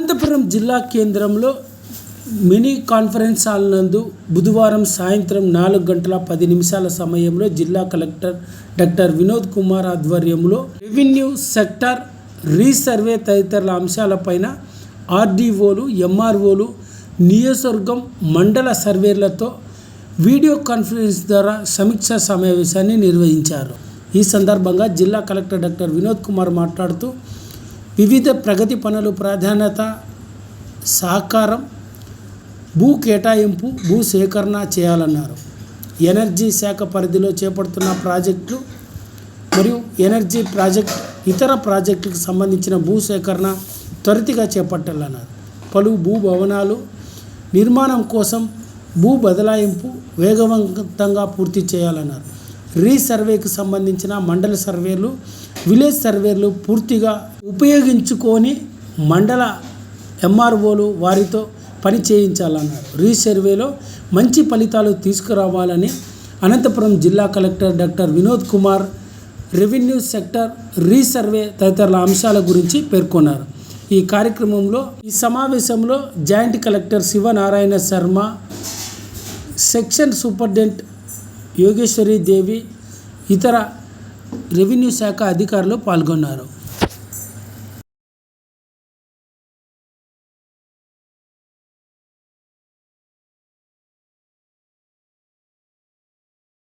అనంతపురం జిల్లా కేంద్రంలో mini conference hall నందు బుధవారం సాయంత్రం నాలుగు గంటల పది నిమిషాల సమయంలో జిల్లా కలెక్టర్ డాక్టర్ వినోద్ కుమార్ ఆధ్వర్యంలో రెవెన్యూ సెక్టార్ రీసర్వే తదితరుల అంశాలపైన ఆర్డీఓలు ఎంఆర్ఓలు నియోజకవర్గం మండల సర్వేలతో వీడియో కాన్ఫరెన్స్ ద్వారా సమీక్షా సమావేశాన్ని నిర్వహించారు. ఈ సందర్భంగా జిల్లా కలెక్టర్ డాక్టర్ వినోద్ కుమార్ మాట్లాడుతూ వివిధ ప్రగతి పనులు ప్రాధాన్యత సహకారం భూ కేటాయింపు భూ సేకరణ చేయాలన్నారు. ఎనర్జీ శాఖ పరిధిలో చేపడుతున్న ప్రాజెక్టులు మరియు ఎనర్జీ ప్రాజెక్ట్ ఇతర ప్రాజెక్టులకు సంబంధించిన భూ సేకరణ త్వరితగా చేపట్టాలన్నారు. పలు భూ భవనాలు నిర్మాణం కోసం భూ బదలాయింపు వేగవంతంగా పూర్తి చేయాలన్నారు. రీసర్వేకు సంబంధించిన మండల సర్వేలు విలేజ్ సర్వేలు పూర్తిగా ఉపయోగించుకొని మండల ఎంఆర్ఓలు వారితో పని చేయించాలన్నారు. రీసర్వేలో మంచి ఫలితాలు తీసుకురావాలని అనంతపురం జిల్లా collector doctor Vinod Kumar revenue sector resurvey తదితరుల అంశాల గురించి పేర్కొన్నారు. ఈ కార్యక్రమంలో ఈ సమావేశంలో joint collector Sivanarayana Sharma section superintendent Yogeshwari Devi ఇతర రెవెన్యూ శాఖ అధికారులు పాల్గొన్నారు.